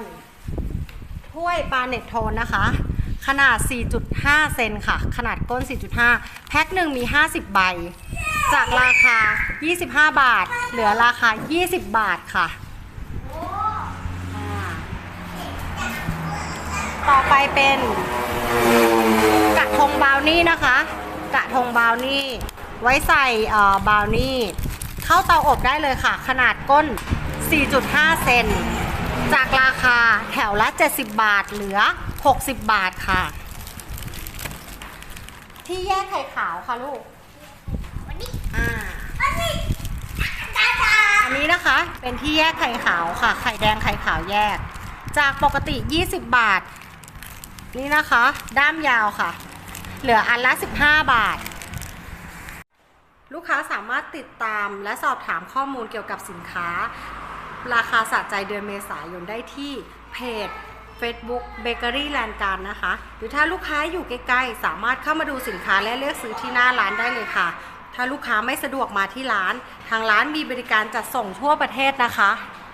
น ถ้วยปลาเน็ตโทนนะคะ ขนาด 4.5 เซนค่ะ ขนาดก้น 4.5 แพ็คหนึ่งมี 50 ใบ จากราคา 25 บาท เหลือราคา 20 บาทค่ะ ต่อไปเป็น กระทงบราวนี่นะคะ กระทงบราวนี่ ไว้ใส่เอ่อบราวนี่ เข้าเตาอบได้เลยค่ะ ขนาดก้น4.5 เซน จากราคาแถวละ 70 บาทเหลือ 60 บาทค่ะ ที่แยกไข่ขาวค่ะลูกวันนี้อ่าวันนี้ตาตาอันนี้นะคะเป็นที่แยกไข่ขาวค่ะ ไข่แดงไข่ขาวแยก จากปกติ 20 บาท นี่นะคะ ด้ามยาวค่ะ เหลืออันละ 15 บาท ลูกค้าสามารถติดตามและสอบถามข้อมูลเกี่ยวกับสินค้า ราคาสะใจเดือนเมษายนได้ที่เพจ Facebook Bakery Land การนะคะ หรือถ้าลูกค้าอยู่ใกล้ๆ สามารถเข้ามาดูสินค้าและเลือกซื้อที่หน้าร้านได้เลยค่ะ ถ้าลูกค้าไม่สะดวกมาที่ร้าน ทางร้านมีบริการจัดส่งทั่วประเทศนะคะ